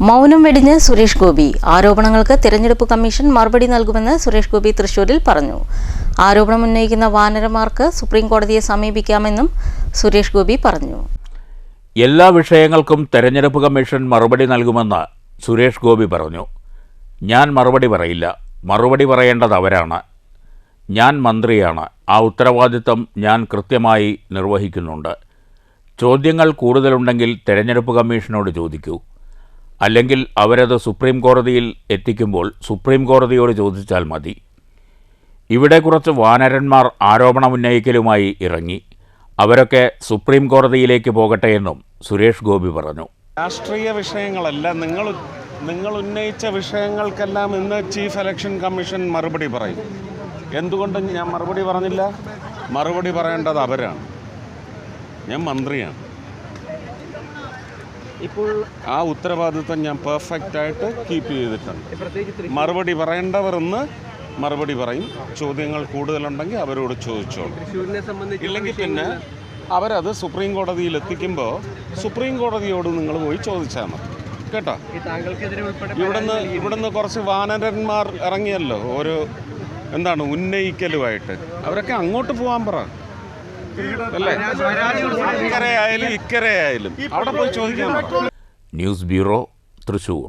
മൗനം വെടിഞ്ഞ് സുരേഷ് ഗോപി. ആരോപണങ്ങൾക്ക് തിരഞ്ഞെടുപ്പ് കമ്മീഷൻ മറുപടി നൽകുമെന്ന് സുരേഷ് ഗോപി തൃശൂരിൽ പറഞ്ഞു. ആരോപണം ഉന്നയിക്കുന്ന വാനരമാർക്ക് സുപ്രീം കോടതിയെ സമീപിക്കാമെന്നും സുരേഷ് ഗോപി പറഞ്ഞു. എല്ലാ വിഷയങ്ങൾക്കും തെരഞ്ഞെടുപ്പ് കമ്മീഷൻ മറുപടി നൽകുമെന്ന് സുരേഷ് ഗോപി പറഞ്ഞു. ഞാൻ മറുപടി പറയില്ല. മറുപടി പറയേണ്ടത് അവരാണ്. ഞാൻ മന്ത്രിയാണ്. ആ ഉത്തരവാദിത്തം ഞാൻ കൃത്യമായി നിർവഹിക്കുന്നുണ്ട്. ചോദ്യങ്ങൾ കൂടുതലുണ്ടെങ്കിൽ തെരഞ്ഞെടുപ്പ് കമ്മീഷനോട് ചോദിക്കൂ. അല്ലെങ്കിൽ അവരത് സുപ്രീം കോടതിയിൽ എത്തിക്കുമ്പോൾ സുപ്രീം കോടതിയോട് ചോദിച്ചാൽ മതി. ഇവിടെ കുറച്ച് വാനരന്മാർ ആരോപണമുന്നയിക്കലുമായി ഇറങ്ങി. അവരൊക്കെ സുപ്രീം കോടതിയിലേക്ക് പോകട്ടെ എന്നും സുരേഷ് ഗോപി പറഞ്ഞു. രാഷ്ട്രീയ വിഷയങ്ങളല്ല നിങ്ങൾ നിങ്ങൾ ഉന്നയിച്ച വിഷയങ്ങൾക്കെല്ലാം ഇന്ന് ചീഫ് ഇലക്ഷൻ കമ്മീഷൻ മറുപടി പറയും. എന്തുകൊണ്ട് ഞാൻ മറുപടി പറഞ്ഞില്ല? മറുപടി പറയേണ്ടത് അവരാണ്. ഞാൻ മന്ത്രിയാണ്. ഇപ്പോൾ ആ ഉത്തരവാദിത്വം ഞാൻ പെർഫെക്റ്റ് ആയിട്ട് കീപ്പ് ചെയ്തിട്ടുണ്ട്. മറുപടി പറയേണ്ടവർ ഇന്ന് മറുപടി പറയും. ചോദ്യങ്ങൾ കൂടുതലുണ്ടെങ്കിൽ അവരോട് ചോദിച്ചോളൂ. ഇല്ലെങ്കിൽ പിന്നെ അവരത് സുപ്രീം കോടതിയിൽ എത്തിക്കുമ്പോൾ സുപ്രീം കോടതിയോട് നിങ്ങൾ പോയി ചോദിച്ചാൽ മതി. കേട്ടോ? ഇവിടുന്ന് ഇവിടുന്ന് കുറച്ച് വാനരന്മാർ ഇറങ്ങിയല്ലോ. ഒരു എന്താണ് ഉന്നയിക്കലുമായിട്ട്. അവരൊക്കെ അങ്ങോട്ട് പോകാൻ പറ. അല്ലേ? ഇക്കരയായാലും ഇക്കരെ ആയാലും അവിടെ പോയി ചോദിക്കാൻ ന്യൂസ് ബ്യൂറോ തൃശൂർ.